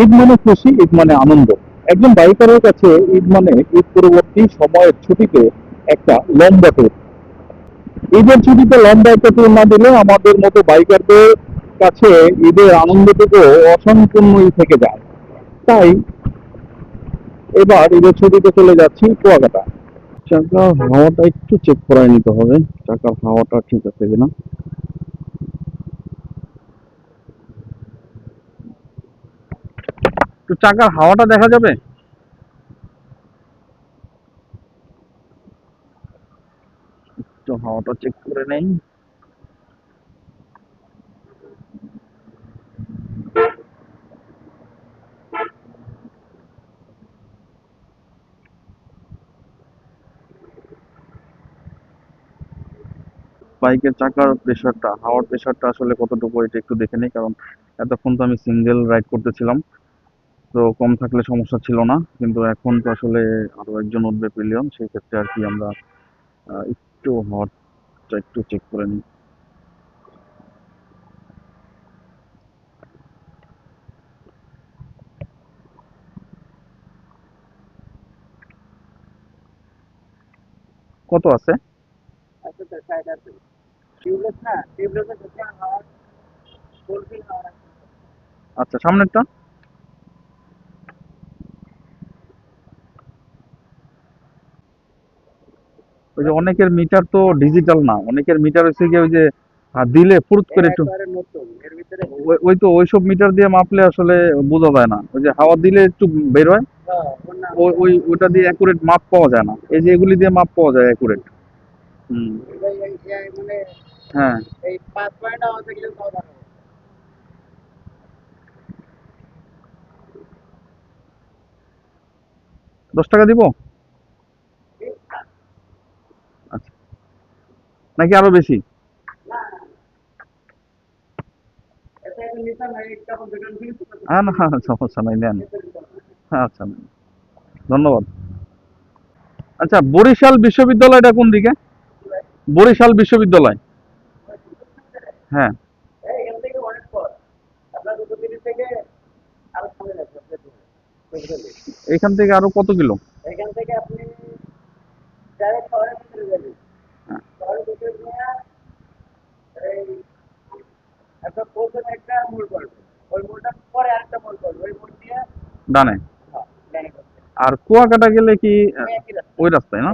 ঈদ মানে খুশি, ঈদ মানে আনন্দ। একজন বাইকারের কাছে ঈদ মানে ঈদ পরবর্তী সময়ের ছুটিতে একটা লম্বা ট্যুর ঈদের ছুটিতে লম্বা একটা ট্যুর না দিলে আমাদের মতো বাইকারদের কাছে ঈদের আনন্দটুকু অসম্পূর্ণই থেকে যায়। তাই এবার ঈদের ছুটিতে চলে যাচ্ছি কুয়াকাটা। চাকার হাওয়াটা একটু চেক করায় নিতে হবে। চাকার হাওয়াটা ঠিক আছে কিনা? একটু চাকার হাওয়াটা দেখা যাবে? হাওয়াটা চেক করে নেই। বাইকের চাকার প্রেশারটা হাওয়ার প্রেশারটা আসলে কতটুকু, এটা একটু দেখে নিই, কারণ এতক্ষণ তো আমি সিঙ্গেল রাইড করতেছিলাম। তো কম থাকলে সমস্যা ছিল না, কিন্তু এখন তো আসলে আরও একজন উঠবে পিলিয়ন সেই ক্ষেত্রে আর কি আমরা একটু হাওয়ারটা একটু চেক করে নিই। কত আছে? আচ্ছা তো শায়দ আছে টিউবলেস না টিউবলেসের হচ্ছে হাওয়া ফুলফিল হাওয়া রাখতে হবে। আচ্ছা সামনেরটা ওই যে অনেকের মিটার তো ডিজিটাল না অনেকের মিটার হচ্ছে গিয়ে ওই যে দিলে ফুরুত করে একটু। ওই- তো ওইসব মিটার দিয়ে মাপলে আসলে বোঝা যায় না। ওই যে হাওয়া দিলে একটু বের হয় হ্যাঁ, ওই ওটা দিয়ে অ্যাকুরেট মাপ পাওয়া যায় না। এই যে এগুলি দিয়ে মাপ পাওয়া যায় অ্যাকুরেট হুম। মানে হ্যাঁ। দশ টাকা দিব? নাকি আরও বেশি? হ্যাঁ না সমস্যা নাই নেন। আচ্ছা ধন্যবাদ। আচ্ছা বরিশাল বিশ্ববিদ্যালয়টা কোন দিকে? বরিশাল বিশ্ববিদ্যালয়। হ্যাঁ। এখান থেকে আরও কত কিলো? এখান থেকে আপনি এই একটা প্রথমে ওই পরে একটা ওই দিয়ে ডানে। আর কুয়াকাটা গেলে কি ওই রাস্তা ওই রাস্তায় না?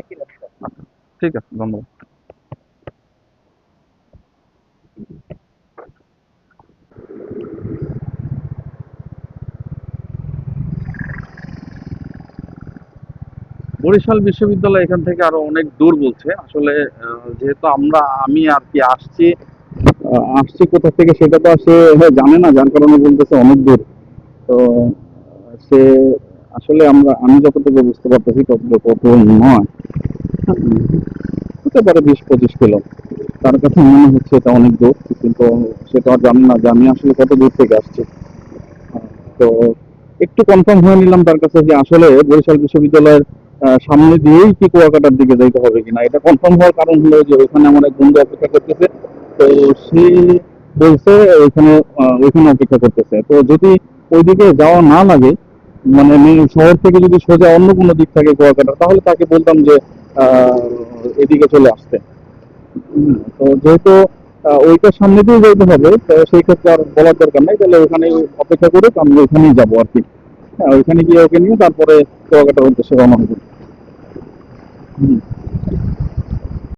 আচ্ছা ঠিক আছে ধন্যবাদ। বরিশাল বিশ্ববিদ্যালয় এখান থেকে আরও অনেক দূর বলছে। আসলে যেহেতু আমরা, আমি আর কি আসছি আসছি কোথা থেকে সেটা তো সে জানে না, যার কারণে বলতেছে অনেক দূর। তো, সে, আসলে আমরা, আমি যতটুকু বুঝতে পারতেছি ততটুকু দূর নয়। হতে পারে বিশ পঁচিশ কিলো। তার কাছে মনে হচ্ছে এটা অনেক দূর, কিন্তু সেটা আর জানি না যে আমি আসলে কত দূর থেকে আসছি। তো, একটু কনফার্ম হয়ে নিলাম তার কাছে যে আসলে বরিশাল বিশ্ববিদ্যালয়ের সামনে দিয়েই কি কুয়াকাটার দিকে যাইতে হবে কিনা? এটা কনফার্ম হওয়ার কারণ হলো যে ওইখানে আমার এক বন্ধু অপেক্ষা করতেছে। তো সে বলছে, ওইখানে ওইখানে অপেক্ষা করতেছে। তো যদি ওইদিকে যাওয়া না লাগে মানে শহর থেকে যদি সোজা অন্য কোনো দিক থাকে কুয়াকাটা, তাহলে তাকে বলতাম যে এদিকে চলে আসতে। তো যেহেতু ওইটার সামনে দিয়ে যেতে হবে, তো সেই ক্ষেত্রে আর বলার দরকার নাই। তাহলে ওখানে অপেক্ষা করে আমি ওইখানেই যাব আর কি। হ্যাঁ ওইখানে গিয়ে ওকে নিয়ে তারপরে কুয়াকাটার উদ্দেশ্যে রওনা হব। হুম